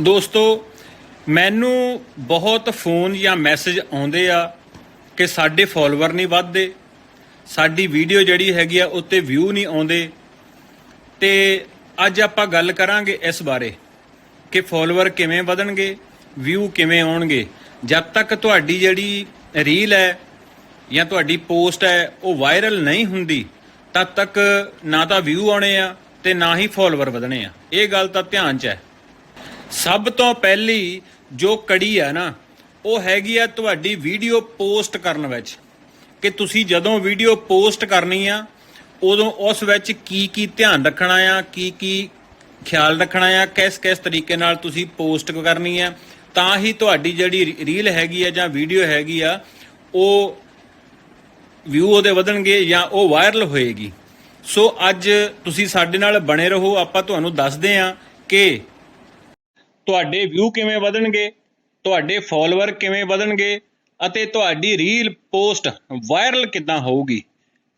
ਦੋਸਤੋ, ਮੈਨੂੰ ਬਹੁਤ ਫੋਨ ਜਾਂ ਮੈਸੇਜ ਆਉਂਦੇ ਆ ਕਿ ਸਾਡੇ ਫਾਲੋਅਰ ਨਹੀਂ ਵੱਧਦੇ, ਸਾਡੀ ਵੀਡੀਓ ਜਿਹੜੀ ਹੈਗੀ ਆ ਉੱਤੇ ਵਿਊ ਨਹੀਂ ਆਉਂਦੇ। ਤੇ ਅੱਜ ਆਪਾਂ ਗੱਲ ਕਰਾਂਗੇ ਇਸ ਬਾਰੇ ਕਿ ਫਾਲੋਅਰ ਕਿਵੇਂ ਵਧਣਗੇ ਵਿਊ ਕਿਵੇਂ ਆਉਣਗੇ। ਜਦ ਤੱਕ ਤੁਹਾਡੀ ਜਿਹੜੀ ਰੀਲ ਹੈ ਜਾਂ ਤੁਹਾਡੀ ਪੋਸਟ ਹੈ ਉਹ ਵਾਇਰਲ ਨਹੀਂ ਹੁੰਦੀ, ਤਦ ਤੱਕ ਨਾ ਤਾਂ ਵਿਊ ਆਉਣੇ ਆ ਤੇ ਨਾ ਹੀ ਫਾਲੋਅਰ ਵਧਣੇ ਆ। ਇਹ ਗੱਲ ਤਾਂ ਧਿਆਨ 'ਚ ਹੈ। ਸਭ ਤੋਂ ਪਹਿਲੀ ਜੋ ਕੜੀ ਆ ਨਾ, ਉਹ ਹੈਗੀ ਆ ਤੁਹਾਡੀ ਵੀਡੀਓ ਪੋਸਟ ਕਰਨ ਵਿੱਚ। ਕਿ ਤੁਸੀਂ ਜਦੋਂ ਵੀਡੀਓ ਪੋਸਟ ਕਰਨੀ ਆ, ਉਦੋਂ ਉਸ ਵਿੱਚ ਕੀ ਕੀ ਧਿਆਨ ਰੱਖਣਾ ਆ, ਕੀ ਕੀ ਖਿਆਲ ਰੱਖਣਾ ਆ, ਕਿਸ ਕਿਸ ਤਰੀਕੇ ਨਾਲ ਤੁਸੀਂ ਪੋਸਟ ਕਰਨੀ ਆ। ਤਾਂ ਹੀ ਤੁਹਾਡੀ ਜਿਹੜੀ ਰੀਲ ਹੈਗੀ ਆ ਜਾਂ ਵੀਡੀਓ ਹੈਗੀ ਆ, ਉਹ ਵਿਊ ਉਹਦੇ ਵਧਣਗੇ ਜਾਂ ਉਹ ਵਾਇਰਲ ਹੋਏਗੀ। ਸੋ ਅੱਜ ਤੁਸੀਂ ਸਾਡੇ ਨਾਲ ਬਣੇ ਰਹੋ, ਆਪਾਂ ਤੁਹਾਨੂੰ ਦੱਸਦੇ ਹਾਂ ਕਿ ਤੁਹਾਡੇ ਵਿਊ ਕਿਵੇਂ ਵਧਣਗੇ? ਤੁਹਾਡੇ ਫਾਲੋਅਰ ਕਿਵੇਂ ਵਧਣਗੇ? ਅਤੇ ਤੁਹਾਡੀ ਰੀਲ ਪੋਸਟ ਵਾਇਰਲ ਕਿੱਦਾਂ ਹੋਊਗੀ?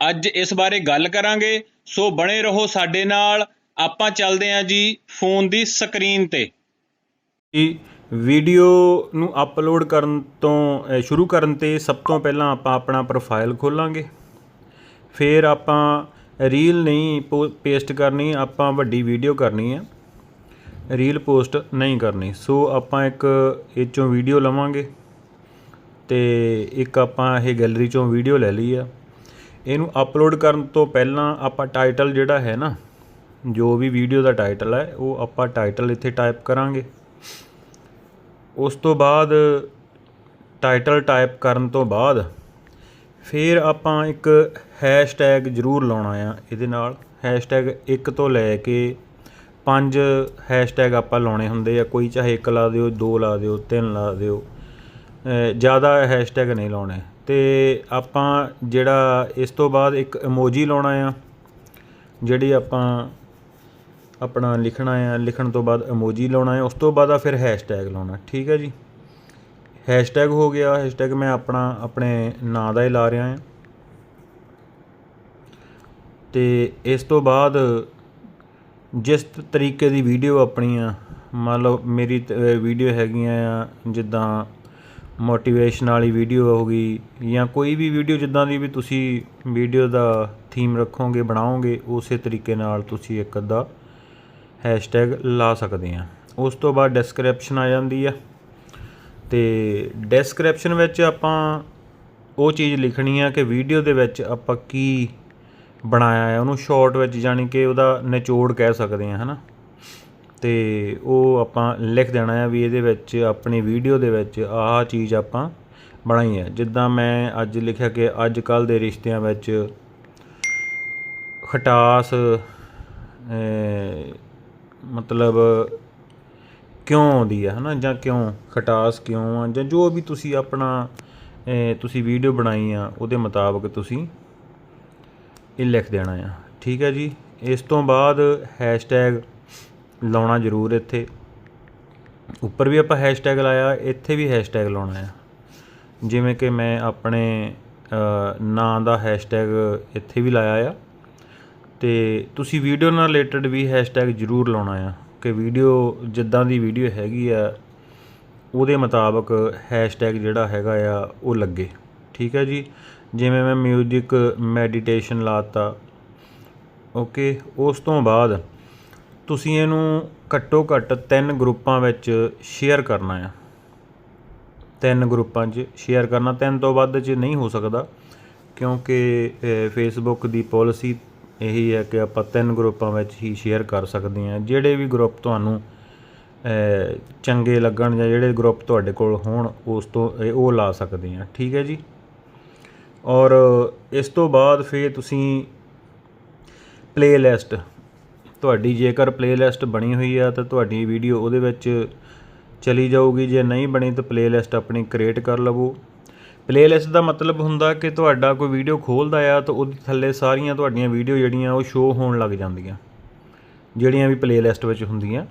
ਅੱਜ ਇਸ ਬਾਰੇ ਗੱਲ ਕਰਾਂਗੇ, ਸੋ ਬਣੇ ਰਹੋ ਸਾਡੇ ਨਾਲ। ਆਪਾਂ ਚੱਲਦੇ ਹਾਂ ਜੀ ਫੋਨ ਦੀ ਸਕਰੀਨ ਤੇ। ਵੀਡੀਓ ਨੂੰ ਅਪਲੋਡ ਕਰਨ ਤੋਂ ਸ਼ੁਰੂ ਕਰਨ ਤੇ ਸਭ ਤੋਂ ਪਹਿਲਾਂ ਆਪਾਂ ਆਪਣਾ ਪ੍ਰੋਫਾਈਲ ਖੋਲਾਂਗੇ। ਫਿਰ ਆਪਾਂ ਰੀਲ ਨਹੀਂ ਪੇਸਟ ਕਰਨੀ, ਆਪਾਂ ਵੱਡੀ ਵੀਡੀਓ ਕਰਨੀ ਹੈ। ਰੀਲ ਪੋਸਟ ਨਹੀਂ ਕਰਨੀ। ਸੋ ਆਪਾਂ ਇੱਕ ਇਹ ਚੋਂ ਵੀਡੀਓ ਲਵਾਂਗੇ ਤੇ ਇੱਕ ਆਪਾਂ ਇਹ ਗੈਲਰੀ ਚੋਂ ਵੀਡੀਓ ਲੈ ਲਈ ਆ। ਇਹਨੂੰ ਅਪਲੋਡ ਕਰਨ ਤੋਂ ਪਹਿਲਾਂ ਆਪਾਂ ਟਾਈਟਲ ਜਿਹੜਾ ਹੈ ਨਾ, ਜੋ ਵੀ ਵੀਡੀਓ ਦਾ ਟਾਈਟਲ ਹੈ, ਉਹ ਆਪਾਂ ਟਾਈਟਲ ਇੱਥੇ ਟਾਈਪ ਕਰਾਂਗੇ। ਉਸ ਤੋਂ ਬਾਅਦ ਟਾਈਟਲ ਟਾਈਪ ਕਰਨ ਤੋਂ ਬਾਅਦ ਫਿਰ ਆਪਾਂ ਇੱਕ ਹੈਸ਼ਟੈਗ ਜ਼ਰੂਰ ਲਾਉਣਾ ਆ ਇਹਦੇ ਨਾਲ। ਹੈਸ਼ਟੈਗ ਇੱਕ ਤੋਂ ਲੈ ਕੇ ਪੰਜ ਹੈਸ਼ਟੈਗ ਆਪਾਂ ਲਾਉਣੇ ਹੁੰਦੇ ਆ, ਕੋਈ ਚਾਹੇ ਇੱਕ ਲਾ ਦਿਓ, ਦੋ ਲਾ ਦਿਓ, ਤਿੰਨ ਲਾ ਦਿਓ। ਜ਼ਿਆਦਾ ਹੈਸ਼ਟੈਗ ਨਹੀਂ ਲਾਉਣੇ। ਤੇ ਆਪਾਂ ਜਿਹੜਾ ਇਸ ਤੋਂ ਬਾਅਦ ਇੱਕ ਇਮੋਜੀ ਲਾਉਣਾ ਆ, ਜਿਹੜੀ ਆਪਾਂ ਆਪਣਾ ਲਿਖਣਾ ਆ, ਲਿਖਣ ਤੋਂ ਬਾਅਦ ਇਮੋਜੀ ਲਾਉਣਾ ਹੈ ਉਸ ਤੋਂ ਬਾਅਦ ਆ ਫਿਰ ਹੈਸ਼ਟੈਗ ਲਾਉਣਾ, ਠੀਕ ਹੈ ਜੀ? ਹੈਸ਼ਟੈਗ ਹੋ ਗਿਆ ਹੈਸ਼ਟੈਗ ਮੈਂ ਆਪਣਾ, ਆਪਣੇ ਨਾਂ ਦਾ ਹੀ ਲਾ ਰਿਹਾ ਹਾਂ ਤੇ ਇਸ ਤੋਂ ਬਾਅਦ ਜਿਸ ਤਰੀਕੇ ਦੀ ਵੀਡੀਓ ਆਪਣੀ ਆ ਮੰਨ ਲਓ ਮੇਰੀ ਵੀਡੀਓ ਹੈਗੀਆਂ ਆ, ਜਿੱਦਾਂ ਮੋਟੀਵੇਸ਼ਨ ਵਾਲੀ ਵੀਡੀਓ ਹੋ ਗਈ ਜਾਂ ਕੋਈ ਵੀ ਵੀਡੀਓ ਜਿੱਦਾਂ ਦੀ ਵੀ ਤੁਸੀਂ ਵੀਡੀਓ ਦਾ ਥੀਮ ਰੱਖੋਗੇ, ਬਣਾਓਗੇ, ਉਸੇ ਤਰੀਕੇ ਨਾਲ ਤੁਸੀਂ ਇੱਕ ਅੱਧਾ ਹੈਸ਼ਟੈਗ ਲਾ ਸਕਦੇ ਆ। ਉਸ ਤੋਂ ਬਾਅਦ ਡਿਸਕ੍ਰਿਪਸ਼ਨ ਆ ਜਾਂਦੀ ਆ। ਤੇ ਡਿਸਕ੍ਰਿਪਸ਼ਨ ਵਿੱਚ ਆਪਾਂ ਉਹ ਚੀਜ਼ ਲਿਖਣੀ ਆ ਕਿ ਵੀਡੀਓ ਦੇ ਵਿੱਚ ਆਪਾਂ ਕੀ ਬਣਾਇਆ ਹੈ, ਉਹਨੂੰ ਸ਼ਾਰਟ ਵਿੱਚ ਜਾਣੀ ਕਿ ਉਹਦਾ ਨਿਚੋੜ ਕਹਿ ਸਕਦੇ ਆ ਹਨਾ? ਤੇ ਉਹ ਆਪਾਂ ਲਿਖ ਦੇਣਾ ਹੈ ਵੀ ਇਹਦੇ ਵਿੱਚ, ਆਪਣੀ ਵੀਡੀਓ ਦੇ ਵਿੱਚ ਆਹ ਚੀਜ਼ ਆਪਾਂ ਬਣਾਈ ਹੈ। ਜਿੱਦਾਂ ਮੈਂ ਅੱਜ ਲਿਖਿਆ ਕਿ ਅੱਜ ਕੱਲ ਦੇ ਰਿਸ਼ਤਿਆਂ ਵਿੱਚ ਖਟਾਸ ਮਤਲਬ ਕਿਉਂ ਆਉਂਦੀ ਹੈ, ਹਨਾ? ਜਾਂ ਕਿਉਂ ਖਟਾਸ ਕਿਉਂ ਆ? ਜਾਂ ਜੋ ਵੀ ਤੁਸੀਂ ਆਪਣਾ ਤੁਸੀਂ ਵੀਡੀਓ ਬਣਾਈ ਆ, ਉਹਦੇ ਮੁਤਾਬਕ ਤੁਸੀਂ ਇਹ ਲਿਖ ਦੇਣਾ ਆ। ਠੀਕ ਹੈ ਜੀ? ਇਸ ਤੋਂ ਬਾਅਦ ਹੈਸ਼ਟੈਗ ਲਾਉਣਾ ਜ਼ਰੂਰ ਇੱਥੇ। ਉੱਪਰ ਵੀ ਆਪਾਂ ਹੈਸ਼ਟੈਗ ਲਾਇਆ, ਇੱਥੇ ਵੀ ਹੈਸ਼ਟੈਗ ਲਾਉਣਾ ਆ। ਜਿਵੇਂ ਕਿ ਮੈਂ ਆਪਣੇ ਨਾਂ ਦਾ ਹੈਸ਼ਟੈਗ ਇੱਥੇ ਵੀ ਲਾਇਆ ਆ। ਤੇ ਤੁਸੀਂ ਵੀਡੀਓ ਨਾਲ ਰਿਲੇਟਡ ਵੀ ਹੈਸ਼ਟੈਗ ਜ਼ਰੂਰ ਲਾਉਣਾ ਆ ਕਿ ਵੀਡੀਓ ਜਿੱਦਾਂ ਦੀ ਵੀਡੀਓ ਹੈਗੀ ਆ, ਉਹਦੇ ਮੁਤਾਬਕ ਹੈਸ਼ਟੈਗ ਜਿਹੜਾ ਹੈਗਾ ਆ, ਉਹ ਲੱਗੇ। ਠੀਕ ਹੈ ਜੀ? ਜਿਵੇਂ ਮੈਂ ਮਿਊਜ਼ਿਕ ਮੈਡੀਟੇਸ਼ਨ ਲਾਤਾ। ਓਕੇ ਉਸ ਤੋਂ ਬਾਅਦ ਤੁਸੀਂ ਇਹਨੂੰ ਘੱਟੋ ਘੱਟ ਤਿੰਨ ਗਰੁੱਪਾਂ ਵਿੱਚ ਸ਼ੇਅਰ ਕਰਨਾ ਆ। ਤਿੰਨ ਗਰੁੱਪਾਂ 'ਚ ਸ਼ੇਅਰ ਕਰਨਾ, ਤਿੰਨ ਤੋਂ ਵੱਧ 'ਚ ਨਹੀਂ ਹੋ ਸਕਦਾ, ਕਿਉਂਕਿ ਫੇਸਬੁੱਕ ਦੀ ਪਾਲਿਸੀ ਇਹੀ ਹੈ ਕਿ ਆਪਾਂ ਤਿੰਨ ਗਰੁੱਪਾਂ ਵਿੱਚ ਹੀ ਸ਼ੇਅਰ ਕਰ ਸਕਦੇ ਹਾਂ। ਜਿਹੜੇ ਵੀ ਗਰੁੱਪ ਤੁਹਾਨੂੰ ਚੰਗੇ ਲੱਗਣ ਜਾਂ ਜਿਹੜੇ ਗਰੁੱਪ ਤੁਹਾਡੇ ਕੋਲ ਹੋਣ, ਉਸ ਤੋਂ ਉਹ ਲਾ ਸਕਦੇ ਹਾਂ। ਠੀਕ ਹੈ ਜੀ? ਔਰ ਇਸ ਤੋਂ ਬਾਅਦ ਫਿਰ ਤੁਸੀਂ ਪਲੇਲਿਸਟ ਤੁਹਾਡੀ ਜੇਕਰ ਪਲੇਲਿਸਟ ਬਣੀ ਹੋਈ ਆ ਤਾਂ ਤੁਹਾਡੀ ਵੀਡੀਓ ਉਹਦੇ ਵਿੱਚ ਚਲੀ ਜਾਊਗੀ। ਜੇ ਨਹੀਂ ਬਣੀ ਤਾਂ ਪਲੇਲਿਸਟ ਆਪਣੀ ਕ੍ਰੀਏਟ ਕਰ ਲਵੋ। ਪਲੇਲਿਸਟ ਦਾ ਮਤਲਬ ਹੁੰਦਾ ਕਿ ਤੁਹਾਡਾ ਕੋਈ ਵੀਡੀਓ ਖੋਲਦਾ ਆ ਤਾਂ ਉਹਦੇ ਥੱਲੇ ਸਾਰੀਆਂ ਤੁਹਾਡੀਆਂ ਵੀਡੀਓ ਜਿਹੜੀਆਂ ਉਹ ਸ਼ੋ ਹੋਣ ਲੱਗ ਜਾਂਦੀਆਂ, ਜਿਹੜੀਆਂ ਵੀ ਪਲੇਲਿਸਟ ਵਿੱਚ ਹੁੰਦੀਆਂ।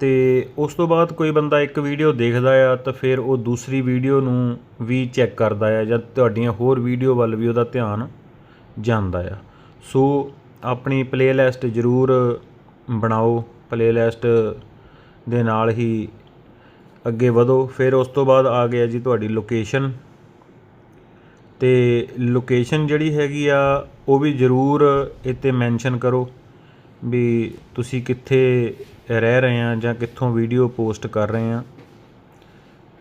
ਤੇ ਉਸ ਤੋਂ ਬਾਅਦ ਕੋਈ ਬੰਦਾ ਇੱਕ ਵੀਡੀਓ ਦੇਖਦਾ ਆ ਤਾਂ ਫਿਰ ਉਹ ਦੂਸਰੀ ਵੀਡੀਓ ਨੂੰ ਵੀ ਚੈੱਕ ਕਰਦਾ ਆ ਜਾਂ ਤੁਹਾਡੀਆਂ ਹੋਰ ਵੀਡੀਓ ਵੱਲ ਵੀ ਉਹਦਾ ਧਿਆਨ ਜਾਂਦਾ ਆ। ਸੋ ਆਪਣੀ ਪਲੇਲਿਸਟ ਜ਼ਰੂਰ ਬਣਾਓ ਪਲੇਲਿਸਟ ਦੇ ਨਾਲ ਹੀ ਅੱਗੇ ਵਧੋ। ਫਿਰ ਉਸ ਤੋਂ ਬਾਅਦ ਆ ਗਿਆ ਜੀ ਤੁਹਾਡੀ ਲੋਕੇਸ਼ਨ ਤੇ ਲੋਕੇਸ਼ਨ ਜਿਹੜੀ ਹੈਗੀ ਆ, ਉਹ ਵੀ ਜ਼ਰੂਰ ਇੱਥੇ ਮੈਂਸ਼ਨ ਕਰੋ ਵੀ ਤੁਸੀਂ ਕਿੱਥੇ ਰਹਿ ਰਹੇ ਆ ਜਾਂ ਕਿੱਥੋਂ ਵੀਡੀਓ ਪੋਸਟ ਕਰ ਰਹੇ ਆ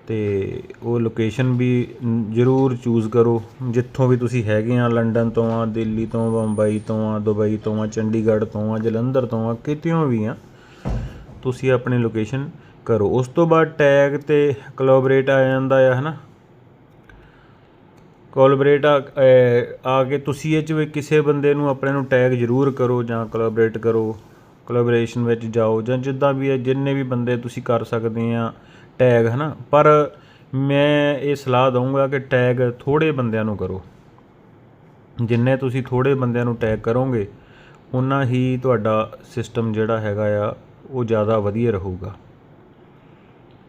ਤੇ ਉਹ ਲੋਕੇਸ਼ਨ ਵੀ ਜ਼ਰੂਰ ਚੂਜ਼ ਕਰੋ। ਜਿੱਥੋਂ ਵੀ ਤੁਸੀਂ ਹੈਗੇ ਆ ਲੰਡਨ ਤੋਂ ਆ, ਦਿੱਲੀ ਤੋਂ ਬੰਬਈ ਤੋਂ ਆ, ਦੁਬਈ ਤੋਂ ਆ, ਚੰਡੀਗੜ੍ਹ ਤੋਂ ਆ, ਜਲੰਧਰ ਤੋਂ ਆ ਕਿਤੇੋਂ ਵੀ ਆ, ਤੁਸੀਂ ਆਪਣੀ ਲੋਕੇਸ਼ਨ ਕਰੋ। ਉਸ ਤੋਂ ਬਾਅਦ ਟੈਗ ਤੇ ਕੋਲੈਬੋਰੇਟ ਆ ਜਾਂਦਾ ਆ, ਹਨਾ? ਕੋਲੈਬੋਰੇਟ ਆ ਆ ਕੇ ਤੁਸੀਂ ਇਹ ਚ ਵੀ ਕਿਸੇ ਬੰਦੇ ਨੂੰ ਆਪਣੇ ਨੂੰ ਟੈਗ ਜ਼ਰੂਰ ਕਰੋ ਜਾਂ ਕੋਲੈਬੋਰੇਟ ਕਰੋ। ਕੋਲੈਬੋਰੇਸ਼ਨ ਵਿੱਚ ਜਾਓ ਜਾਂ ਜਿੱਦਾਂ ਵੀ ਹੈ, ਜਿੰਨੇ ਵੀ ਬੰਦੇ ਤੁਸੀਂ ਕਰ ਸਕਦੇ ਆ ਟੈਗ ਹਨਾ? ਪਰ ਮੈਂ ਇਹ ਸਲਾਹ ਦਊਂਗਾ ਕਿ ਟੈਗ ਥੋੜੇ ਬੰਦਿਆਂ ਨੂੰ ਕਰੋ। ਜਿੰਨੇ ਤੁਸੀਂ ਥੋੜੇ ਬੰਦਿਆਂ ਨੂੰ ਟੈਗ ਕਰੋਗੇ ਉਨਾ ਹੀ ਤੁਹਾਡਾ ਸਿਸਟਮ ਜਿਹੜਾ ਹੈਗਾ ਆ, ਉਹ ਜ਼ਿਆਦਾ ਵਧੀਆ ਰਹੂਗਾ।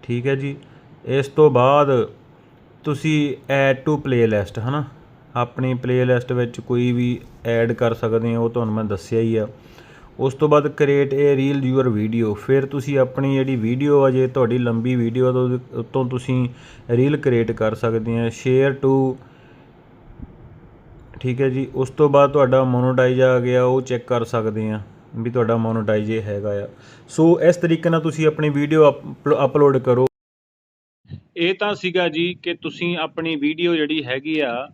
ਠੀਕ ਹੈ ਜੀ? ਇਸ ਤੋਂ ਬਾਅਦ ਤੁਸੀਂ ਐਡ ਟੂ ਪਲੇਲਿਸਟ ਹਨਾ? ਆਪਣੀ ਪਲੇਲਿਸਟ ਵਿੱਚ ਕੋਈ ਵੀ ਐਡ ਕਰ ਸਕਦੇ ਹੋ, ਉਹ ਤੁਹਾਨੂੰ ਮੈਂ ਦੱਸਿਆ ਹੀ ਆ। ਉਸ ਤੋਂ ਬਾਅਦ create a reel your video ਫਿਰ ਤੁਸੀਂ ਆਪਣੀ ਜਿਹੜੀ ਵੀਡੀਓ ਆ, ਜੇ ਤੁਹਾਡੀ ਲੰਬੀ ਵੀਡੀਓ ਤੋਂ ਤੋਂ ਤੁਸੀਂ ਰੀਲ ਕ੍ਰੀਏਟ ਕਰ ਸਕਦੇ ਆ। ਸ਼ੇਅਰ ਟੂ ਠੀਕ ਹੈ ਜੀ। ਉਸ ਤੋਂ ਬਾਅਦ ਤੁਹਾਡਾ ਮੋਨੋਟਾਈਜ਼ ਆ ਗਿਆ, ਉਹ ਚੈੱਕ ਕਰ ਸਕਦੇ ਆ ਵੀ ਤੁਹਾਡਾ ਮੋਨੋਟਾਈਜ਼ ਇਹ ਹੈਗਾ ਆ। ਸੋ ਇਸ ਤਰੀਕੇ ਨਾਲ ਤੁਸੀਂ ਆਪਣੀ ਵੀਡੀਓ ਅਪਲੋਡ ਕਰੋ। ਇਹ ਤਾਂ ਸੀਗਾ ਜੀ ਕਿ ਤੁਸੀਂ ਆਪਣੀ ਵੀਡੀਓ ਜਿਹੜੀ ਹੈਗੀ ਆ,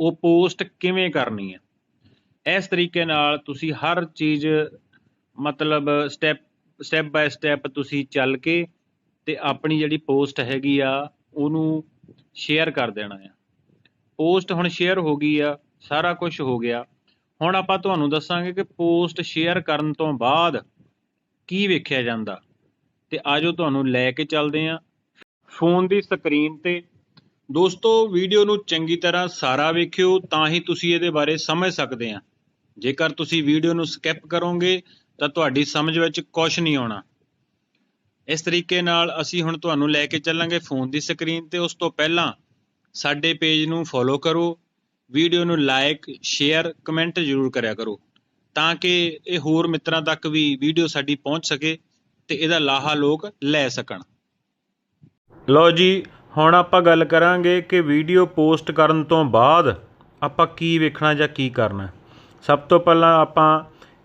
ਉਹ ਪੋਸਟ ਕਿਵੇਂ ਕਰਨੀ ਹੈ ਇਸ ਤਰੀਕੇ ਨਾਲ ਤੁਸੀਂ ਹਰ ਚੀਜ਼, ਮਤਲਬ ਸਟੈਪ ਸਟੈਪ ਬਾਏ ਸਟੈਪ ਤੁਸੀਂ ਚੱਲ ਕੇ ਤੇ ਆਪਣੀ ਜਿਹੜੀ ਪੋਸਟ ਹੈਗੀ ਆ, ਉਹਨੂੰ ਸ਼ੇਅਰ ਕਰ ਦੇਣਾ ਆ। ਪੋਸਟ ਹੁਣ ਸ਼ੇਅਰ ਹੋ ਗਈ ਆ, ਸਾਰਾ ਕੁਝ ਹੋ ਗਿਆ। ਹੁਣ ਆਪਾਂ ਤੁਹਾਨੂੰ ਦੱਸਾਂਗੇ ਕਿ ਪੋਸਟ ਸ਼ੇਅਰ ਕਰਨ ਤੋਂ ਬਾਅਦ ਕੀ ਵੇਖਿਆ ਜਾਂਦਾ। ਤੇ ਆਜੋ ਤੁਹਾਨੂੰ ਲੈ ਕੇ ਚੱਲਦੇ ਆਂ। ਫੋਨ ਦੀ ਸਕਰੀਨ ਤੇ। ਦੋਸਤੋ ਵੀਡੀਓ ਨੂੰ ਚੰਗੀ ਤਰ੍ਹਾਂ ਸਾਰਾ ਵੇਖਿਓ, ਤਾਂ ਹੀ ਤੁਸੀਂ ਇਹਦੇ ਬਾਰੇ ਸਮਝ ਸਕਦੇ ਆ। ਜੇਕਰ ਤੁਸੀਂ ਵੀਡੀਓ ਨੂੰ ਸਕਿਪ ਕਰੋਗੇ, ਤਾਂ ਤੁਹਾਡੀ ਸਮਝ ਵਿੱਚ ਕੁਝ ਨਹੀਂ ਆਉਣਾ। ਇਸ ਤਰੀਕੇ ਨਾਲ ਅਸੀਂ ਹੁਣ ਤੁਹਾਨੂੰ ਲੈ ਕੇ ਚੱਲਾਂਗੇ ਫੋਨ ਦੀ ਸਕਰੀਨ ਤੇ। ਉਸ ਤੋਂ ਪਹਿਲਾਂ ਸਾਡੇ ਪੇਜ ਨੂੰ ਫੋਲੋ ਕਰੋ, ਵੀਡੀਓ ਨੂੰ ਲਾਈਕ ਸ਼ੇਅਰ ਕਮੈਂਟ ਜ਼ਰੂਰ ਕਰਿਆ ਕਰੋ, ਤਾਂ ਕਿ ਇਹ ਹੋਰ ਮਿੱਤਰਾਂ ਤੱਕ ਵੀ ਵੀਡੀਓ ਸਾਡੀ ਪਹੁੰਚ ਸਕੇ ਤੇ ਇਹਦਾ ਲਾਹਾ ਲੋਕ ਲੈ ਸਕਣ। ਲਓ ਜੀ, ਹੁਣ ਆਪਾਂ ਗੱਲ ਕਰਾਂਗੇ ਕਿ ਵੀਡੀਓ ਪੋਸਟ ਕਰਨ ਤੋਂ ਬਾਅਦ ਆਪਾਂ ਕੀ ਵੇਖਣਾ ਜਾਂ ਕੀ ਕਰਨਾ। ਸਭ ਤੋਂ ਪਹਿਲਾਂ ਆਪਾਂ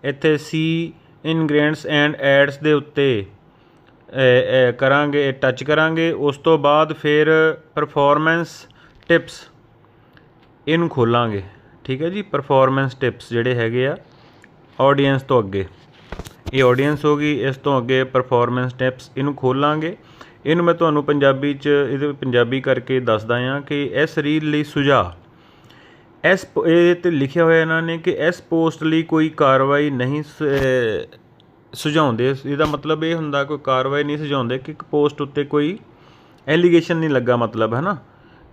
ਇੱਥੇ ਸੀ ਇਨਗਰੇਂਡਸ ਐਂਡ ਐਡਸ ਦੇ ਉੱਤੇ ਕਰਾਂਗੇ ਟੱਚ ਕਰਾਂਗੇ। ਉਸ ਤੋਂ ਬਾਅਦ ਫਿਰ ਪਰਫਾਰਮੈਂਸ ਟਿਪਸ ਇਹਨੂੰ ਖੋਲਾਂਗੇ। ਠੀਕ ਹੈ ਜੀ? ਪਰਫਾਰਮੈਂਸ ਟਿਪਸ ਜਿਹੜੇ ਹੈਗੇ ਆ ਆਡੀਅנס ਤੋਂ ਅੱਗੇ। ਇਹ ਆਡੀਅנס ਹੋ ਗਈ, ਇਸ ਤੋਂ ਅੱਗੇ ਪਰਫਾਰਮੈਂਸ ਟਿਪਸ ਇਹਨੂੰ ਖੋਲਾਂਗੇ। ਇਹਨੂੰ ਮੈਂ ਤੁਹਾਨੂੰ ਪੰਜਾਬੀ ਚ, ਇਹਦੇ ਪੰਜਾਬੀ ਕਰਕੇ ਦੱਸਦਾ ਹਾਂ ਕਿ ਇਸ ਰੀਲ ਲਈ ਸੁਝਾਅ। ਇਸ ਪ- ਇਹ ਤੇ ਲਿਖਿਆ ਹੋਇਆ ਇਹਨਾਂ ਨੇ ਕਿ ਇਸ ਪੋਸਟ ਲਈ ਕੋਈ ਕਾਰਵਾਈ ਨਹੀਂ ਸ- ਸੁਝਾਉਂਦੇ। ਇਹਦਾ ਮਤਲਬ ਇਹ ਹੁੰਦਾ ਕੋਈ ਕਾਰਵਾਈ ਨਹੀਂ ਸੁਝਾਉਂਦੇ ਕਿ ਇੱਕ ਪੋਸਟ ਉੱਤੇ ਕੋਈ ਐਲੀਗੇਸ਼ਨ ਨਹੀਂ ਲੱਗਾ ਮਤਲਬ ਹੈ ਨਾ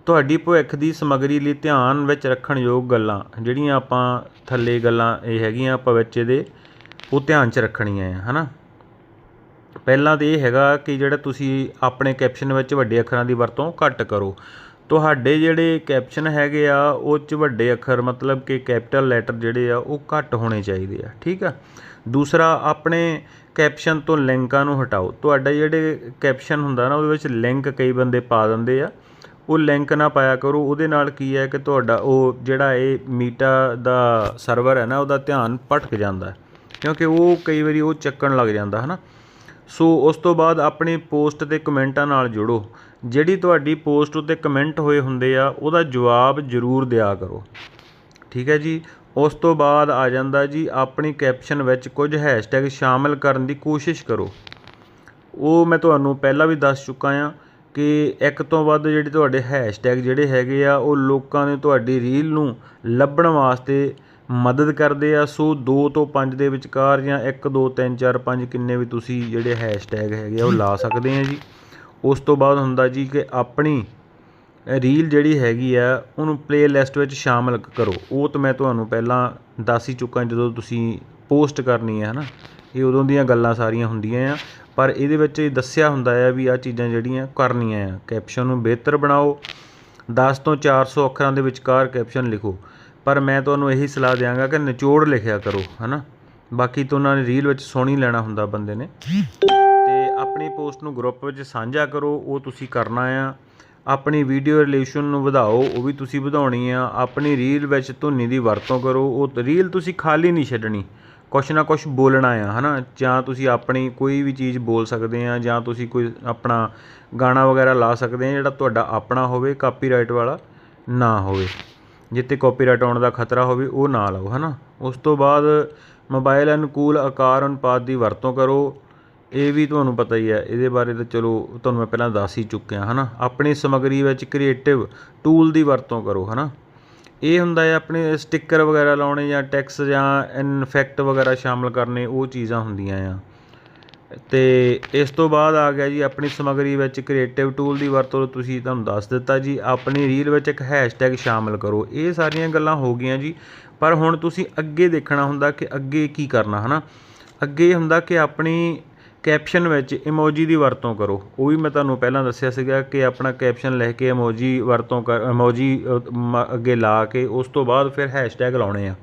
ਤੁਹਾਡੀ ਭਵਿੱਖ ਦੀ ਸਮੱਗਰੀ ਲਈ ਧਿਆਨ ਵਿੱਚ ਰੱਖਣ ਯੋਗ ਗੱਲਾਂ, ਜਿਹੜੀਆਂ ਆਪਾਂ ਥੱਲੇ ਗੱਲਾਂ ਇਹ ਹੈਗੀਆਂ, ਆਪਾਂ ਵਿੱਚ ਇਹਦੇ ਉਹ ਧਿਆਨ 'ਚ ਰੱਖਣੀਆਂ ਹੈ ਹਨਾ? ਪਹਿਲਾਂ ਤਾਂ ਇਹ ਹੈਗਾ ਕਿ ਜਿਹੜਾ ਤੁਸੀਂ ਆਪਣੇ ਕੈਪਸ਼ਨ ਵਿੱਚ ਵੱਡੇ ਅੱਖਰਾਂ ਦੀ ਵਰਤੋਂ ਘੱਟ ਕਰੋ। ਤੁਹਾਡੇ ਜਿਹੜੇ ਕੈਪਸ਼ਨ ਹੈਗੇ ਆ, ਉਹ 'ਚ ਵੱਡੇ ਅੱਖਰ ਮਤਲਬ ਕਿ ਕੈਪੀਟਲ ਲੈਟਰ ਜਿਹੜੇ ਆ, ਉਹ ਘੱਟ ਹੋਣੇ ਚਾਹੀਦੇ ਆ, ਠੀਕ ਆ? ਦੂਸਰਾ, ਆਪਣੇ ਕੈਪਸ਼ਨ ਤੋਂ ਲਿੰਕਾਂ ਨੂੰ ਹਟਾਓ। ਤੁਹਾਡਾ ਜਿਹੜੇ ਕੈਪਸ਼ਨ ਹੁੰਦਾ ਨਾ, ਉਹਦੇ ਵਿੱਚ ਲਿੰਕ ਕਈ ਬੰਦੇ ਪਾ ਦਿੰਦੇ ਆ। ਉਹ ਲਿੰਕ ਨਾ ਪਾਇਆ ਕਰੋ, ਉਹਦੇ ਨਾਲ ਕੀ ਹੈ ਕਿ ਤੁਹਾਡਾ ਉਹ ਜਿਹੜਾ ਇਹ ਮੀਟਾ ਦਾ ਸਰਵਰ ਹੈ ਨਾ, ਉਹਦਾ ਧਿਆਨ ਭਟਕ ਜਾਂਦਾ ਕਿਉਂਕਿ ਉਹ ਕਈ ਵਾਰੀ ਉਹ ਚੱਕਣ ਲੱਗ ਜਾਂਦਾ ਹੈ ਨਾ ਸੋ, ਉਸ ਤੋਂ ਬਾਅਦ ਆਪਣੀ ਪੋਸਟ ਤੇ ਕਮੈਂਟਾਂ ਨਾਲ ਜੁੜੋ। ਜਿਹੜੀ ਤੁਹਾਡੀ ਪੋਸਟ ਉੱਤੇ ਕਮੈਂਟ ਹੋਏ ਹੁੰਦੇ ਆ, ਉਹਦਾ ਜਵਾਬ ਜ਼ਰੂਰ ਦਿਆ ਕਰੋ। ਠੀਕ ਹੈ ਜੀ? ਉਸ ਤੋਂ ਬਾਅਦ ਆ ਜਾਂਦਾ ਜੀ, ਆਪਣੀ ਕੈਪਸ਼ਨ ਵਿੱਚ ਕੁਝ ਹੈਸ਼ਟੈਗ ਸ਼ਾਮਿਲ ਕਰਨ ਦੀ ਕੋਸ਼ਿਸ਼ ਕਰੋ। ਉਹ ਮੈਂ ਤੁਹਾਨੂੰ ਪਹਿਲਾਂ ਵੀ ਦੱਸ ਚੁੱਕਾ ਆ ਕਿ ਇੱਕ ਤੋਂ ਵੱਧ ਜਿਹੜੇ ਤੁਹਾਡੇ ਹੈਸ਼ਟੈਗ ਜਿਹੜੇ ਹੈਗੇ ਆ, ਉਹ ਲੋਕਾਂ ਨੇ ਤੁਹਾਡੀ ਰੀਲ ਨੂੰ ਲੱਭਣ ਵਾਸਤੇ ਮਦਦ ਕਰਦੇ ਆ। ਸੋ 2 ਤੋਂ 5 ਦੇ ਵਿਚਕਾਰ ਜਾਂ 1 2 3 4 5 ਕਿੰਨੇ ਵੀ ਤੁਸੀਂ ਜਿਹੜੇ ਹੈਸ਼ਟੈਗ ਹੈਗੇ ਆ, ਉਹ ਲਾ ਸਕਦੇ ਆ ਜੀ। ਉਸ ਤੋਂ ਬਾਅਦ ਹੁੰਦਾ ਜੀ ਕਿ ਆਪਣੀ ਰੀਲ ਜਿਹੜੀ ਹੈਗੀ ਆ, ਉਹਨੂੰ ਪਲੇਲਿਸਟ ਵਿੱਚ ਸ਼ਾਮਿਲ ਕਰੋ। ਉਹ ਤਾਂ ਮੈਂ ਤੁਹਾਨੂੰ ਪਹਿਲਾਂ ਦੱਸ ਹੀ ਚੁੱਕਾ ਜਦੋਂ ਤੁਸੀਂ ਪੋਸਟ ਕਰਨੀ ਹੈ ਨਾ ਇਹ ਉਦੋਂ ਦੀਆਂ ਗੱਲਾਂ ਸਾਰੀਆਂ ਹੁੰਦੀਆਂ ਆ। ਪਰ ਇਹਦੇ ਵਿੱਚ ਇਹ ਦੱਸਿਆ ਹੁੰਦਾ ਆ ਵੀ ਆਹ ਚੀਜ਼ਾਂ ਜਿਹੜੀਆਂ ਕਰਨੀਆਂ ਆ। ਕੈਪਸ਼ਨ ਨੂੰ ਬਿਹਤਰ ਬਣਾਓ। 10 ਤੋਂ 400 ਅੱਖਰਾਂ ਦੇ ਵਿਚਕਾਰ ਕੈਪਸ਼ਨ ਲਿਖੋ। ਪਰ ਮੈਂ ਤੁਹਾਨੂੰ ਇਹੀ ਸਲਾਹ ਦਿਆਂਗਾ ਕਿ ਨਿਚੋੜ ਲਿਖਿਆ ਕਰੋ ਹੈ ਨਾ ਬਾਕੀ ਤਾਂ ਉਹਨਾਂ ਨੇ ਰੀਲ ਵਿੱਚ ਸੁਣ ਹੀ ਲੈਣਾ ਹੁੰਦਾ ਬੰਦੇ ਨੇ। ਆਪਣੀ ਪੋਸਟ ਨੂੰ ਗਰੁੱਪ ਵਿੱਚ ਸਾਂਝਾ ਕਰੋ, ਉਹ ਤੁਸੀਂ ਕਰਨਾ ਆ। ਆਪਣੀ ਵੀਡੀਓ ਰਿਲੇਸ਼ਨ ਨੂੰ ਵਧਾਓ, ਉਹ ਵੀ ਤੁਸੀਂ ਵਧਾਉਣੀ ਆ। ਆਪਣੀ ਰੀਲ ਵਿੱਚ ਧੁਨੀ ਦੀ ਵਰਤੋਂ ਕਰੋ। ਉਹ ਰੀਲ ਤੁਸੀਂ ਖਾਲੀ ਨਹੀਂ ਛੱਡਣੀ। ਕੁਛ ਨਾ ਕੁਛ ਬੋਲਣਾ ਆ, ਹਨਾ? ਜਾਂ ਤੁਸੀਂ ਆਪਣੀ ਕੋਈ ਵੀ ਚੀਜ਼ ਬੋਲ ਸਕਦੇ ਆ, ਜਾਂ ਤੁਸੀਂ ਕੋਈ ਆਪਣਾ ਗਾਣਾ ਵਗੈਰਾ ਲਾ ਸਕਦੇ ਆ, ਜਿਹੜਾ ਤੁਹਾਡਾ ਆਪਣਾ ਹੋਵੇ ਕਾਪੀਰਾਈਟ ਵਾਲਾ ਨਾ ਹੋਵੇ। ਜਿੱਤੇ ਕਾਪੀਰਾਈਟ ਆਉਣ ਦਾ ਖਤਰਾ ਹੋਵੇ, ਉਹ ਨਾ ਲਾਓ, ਹਨਾ? ਉਸ ਤੋਂ ਬਾਅਦ ਮੋਬਾਈਲ ਅਨੁਕੂਲ ਆਕਾਰ ਅਨੁਪਾਤ ਦੀ ਵਰਤੋਂ ਕਰੋ। ਇਹ ਵੀ ਤੁਹਾਨੂੰ ਪਤਾ ਹੀ ਹੈ, ਇਹਦੇ ਬਾਰੇ ਤਾਂ ਚਲੋ ਤੁਹਾਨੂੰ ਮੈਂ ਪਹਿਲਾਂ ਦੱਸ ਹੀ ਚੁੱਕਿਆ ਹੈ ਨਾ ਆਪਣੀ ਸਮੱਗਰੀ ਵਿੱਚ ਕ੍ਰੀਏਟਿਵ ਟੂਲ ਦੀ ਵਰਤੋਂ ਕਰੋ ਹੈ ਨਾ ਇਹ ਹੁੰਦਾ ਹੈ ਆਪਣੇ ਸਟicker ਵਗੈਰਾ ਲਾਉਣੇ ਜਾਂ ਟੈਕਸ ਜਾਂ ਇਨਫੈਕਟ ਵਗੈਰਾ ਸ਼ਾਮਲ ਕਰਨੇ, ਉਹ ਚੀਜ਼ਾਂ ਹੁੰਦੀਆਂ ਆ। ਤੇ ਇਸ ਤੋਂ ਬਾਅਦ ਆ ਗਿਆ ਜੀ, ਆਪਣੀ ਸਮੱਗਰੀ ਵਿੱਚ ਕ੍ਰੀਏਟਿਵ ਟੂਲ ਦੀ ਵਰਤੋਂ, ਤੁਸੀਂ ਤੁਹਾਨੂੰ ਦੱਸ ਦਿੱਤਾ ਜੀ, ਆਪਣੀ ਰੀਲ ਵਿੱਚ ਇੱਕ ਹੈਸ਼ਟੈਗ ਸ਼ਾਮਲ ਕਰੋ। ਇਹ ਸਾਰੀਆਂ ਗੱਲਾਂ ਹੋ ਗਈਆਂ ਜੀ, ਪਰ ਹੁਣ ਤੁਸੀਂ ਅੱਗੇ ਦੇਖਣਾ ਹੁੰਦਾ ਕਿ ਅੱਗੇ ਕੀ ਕਰਨਾ, ਹਨਾ? ਅੱਗੇ ਇਹ ਹੁੰਦਾ ਕਿ ਆਪਣੀ ਕੈਪਸ਼ਨ ਵਿੱਚ ਇਮੋਜੀ ਦੀ ਵਰਤੋਂ ਕਰੋ। ਉਹ ਵੀ ਮੈਂ ਤੁਹਾਨੂੰ ਪਹਿਲਾਂ ਦੱਸਿਆ ਸੀਗਾ ਕਿ ਆਪਣਾ ਕੈਪਸ਼ਨ ਲਿਖ ਕੇ ਇਮੋਜੀ ਵਰਤੋਂ ਕਰ ਇਮੋਜੀ ਅੱਗੇ ਲਾ ਕੇ ਉਸ ਤੋਂ ਬਾਅਦ ਫਿਰ ਹੈਸ਼ਟੈਗ ਲਾਉਣੇ ਆ।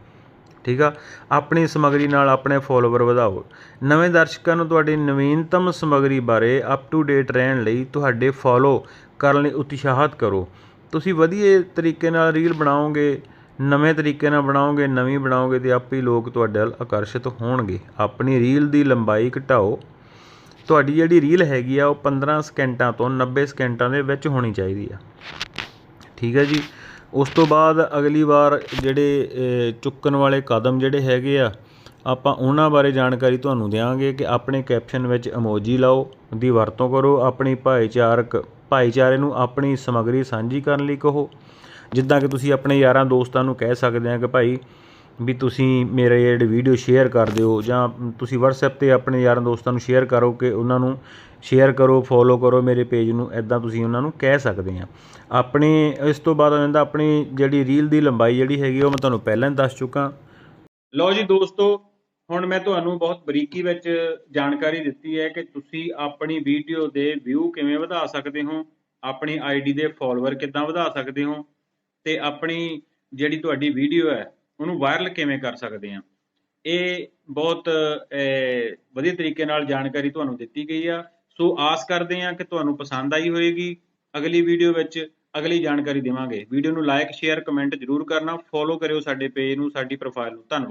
ਠੀਕ ਆ? ਆਪਣੀ ਸਮੱਗਰੀ ਨਾਲ ਆਪਣੇ ਫੋਲੋਵਰ ਵਧਾਓ। ਨਵੇਂ ਦਰਸ਼ਕਾਂ ਨੂੰ ਤੁਹਾਡੀ ਨਵੀਨਤਮ ਸਮੱਗਰੀ ਬਾਰੇ ਅਪ ਟੂ ਡੇਟ ਰਹਿਣ ਲਈ ਤੁਹਾਡੇ ਫੋਲੋ ਕਰਨ ਲਈ ਉਤਸ਼ਾਹਤ ਕਰੋ। ਤੁਸੀਂ ਵਧੀਆ ਤਰੀਕੇ ਨਾਲ ਰੀਲ ਬਣਾਓਗੇ, ਨਵੇਂ ਤਰੀਕੇ ਨਾਲ ਬਣਾਓਗੇ, ਨਵੀਂ ਬਣਾਓਗੇ ਤੇ ਆਪੇ ਹੀ ਲੋਕ ਤੁਹਾਡੇ ਵੱਲ ਆਕਰਸ਼ਿਤ ਹੋਣਗੇ। ਆਪਣੀ ਰੀਲ ਦੀ ਲੰਬਾਈ ਘਟਾਓ। ਤੁਹਾਡੀ ਜਿਹੜੀ ਰੀਲ ਹੈਗੀ ਆ, ਉਹ 15 ਸਕਿੰਟਾਂ ਤੋਂ 90 ਸਕਿੰਟਾਂ ਦੇ ਵਿੱਚ ਹੋਣੀ ਚਾਹੀਦੀ ਆ। ਠੀਕ ਹੈ ਜੀ? ਉਸ ਤੋਂ ਬਾਅਦ ਅਗਲੀ ਵਾਰ ਜਿਹੜੇ ਚੁੱਕਣ ਵਾਲੇ ਕਦਮ ਜਿਹੜੇ ਹੈਗੇ ਆ, ਆਪਾਂ ਉਹਨਾਂ ਬਾਰੇ ਜਾਣਕਾਰੀ ਤੁਹਾਨੂੰ ਦੇਵਾਂਗੇ ਕਿ ਆਪਣੇ ਕੈਪਸ਼ਨ ਵਿੱਚ ਇਮੋਜੀ ਲਾਓ, ਦੀ ਵਰਤੋਂ ਕਰੋ, ਆਪਣੀ ਭਾਈਚਾਰਕ, ਭਾਈਚਾਰੇ ਨੂੰ ਆਪਣੀ ਸਮੱਗਰੀ ਸਾਂਝੀ ਕਰਨ ਲਈ ਕਹੋ। ਜਿੱਦਾਂ ਕਿ ਤੁਸੀਂ ਆਪਣੇ ਯਾਰਾਂ ਦੋਸਤਾਂ ਨੂੰ ਕਹਿ ਸਕਦੇ ਆ ਕਿ ਭਾਈ ਵੀ ਤੁਸੀਂ ਮੇਰੇ ਜਿਹੜੇ ਵੀਡੀਓ ਸ਼ੇਅਰ ਕਰ ਦਿਓ ਜਾਂ ਤੁਸੀਂ ਵਟਸਐਪ ਤੇ ਆਪਣੇ ਯਾਰਾਂ ਦੋਸਤਾਂ ਨੂੰ ਸ਼ੇਅਰ ਕਰੋ ਕਿ ਉਹਨਾਂ ਨੂੰ ਸ਼ੇਅਰ ਕਰੋ ਫੋਲੋ ਕਰੋ ਮੇਰੇ ਪੇਜ ਨੂੰ ਇੱਦਾਂ ਤੁਸੀਂ ਉਹਨਾਂ ਨੂੰ ਕਹਿ ਸਕਦੇ ਆ। ਆਪਣੇ, ਇਸ ਤੋਂ ਬਾਅਦ ਆ ਜਾਂਦਾ ਆਪਣੀ ਜਿਹੜੀ ਰੀਲ ਦੀ ਲੰਬਾਈ ਜਿਹੜੀ ਹੈਗੀ ਉਹ ਮੈਂ ਤੁਹਾਨੂੰ ਪਹਿਲਾਂ ਹੀ ਦੱਸ ਚੁੱਕਾ। ਲਓ ਜੀ ਦੋਸਤੋ, ਹੁਣ ਮੈਂ ਤੁਹਾਨੂੰ ਬਹੁਤ ਬਰੀਕੀ ਵਿੱਚ ਜਾਣਕਾਰੀ ਦਿੱਤੀ ਹੈ ਕਿ ਤੁਸੀਂ ਆਪਣੀ ਵੀਡੀਓ ਦੇ ਵਿਊ ਕਿਵੇਂ ਵਧਾ ਸਕਦੇ ਹੋ, ਆਪਣੀ ਆਈਡੀ ਦੇ ਫਾਲੋਅਰ ਕਿੱਦਾਂ ਵਧਾ ਸਕਦੇ ਹੋ ਤੇ ਆਪਣੀ ਜਿਹੜੀ ਤੁਹਾਡੀ ਵੀਡੀਓ ਹੈ ਉਹਨੂੰ ਵਾਇਰਲ ਕਿਵੇਂ ਕਰ ਸਕਦੇ ਆ ਇਹ ਬਹੁਤ ਵਧੀਆ ਤਰੀਕੇ ਨਾਲ ਜਾਣਕਾਰੀ ਤੁਹਾਨੂੰ ਦਿੱਤੀ ਗਈ ਆ। ਸੋ ਆਸ ਕਰਦੇ ਆ ਕਿ ਤੁਹਾਨੂੰ ਪਸੰਦ ਆਈ ਹੋਵੇਗੀ ਅਗਲੀ ਵੀਡੀਓ ਵਿੱਚ ਅਗਲੀ ਜਾਣਕਾਰੀ ਦੇਵਾਂਗੇ। ਵੀਡੀਓ ਨੂੰ ਲਾਈਕ ਸ਼ੇਅਰ ਕਮੈਂਟ ਜ਼ਰੂਰ ਕਰਨਾ। ਫੋਲੋ ਕਰਿਓ ਸਾਡੇ ਪੇਜ ਨੂੰ, ਸਾਡੀ ਪ੍ਰੋਫਾਈਲ ਨੂੰ। ਧੰਨਵਾਦ।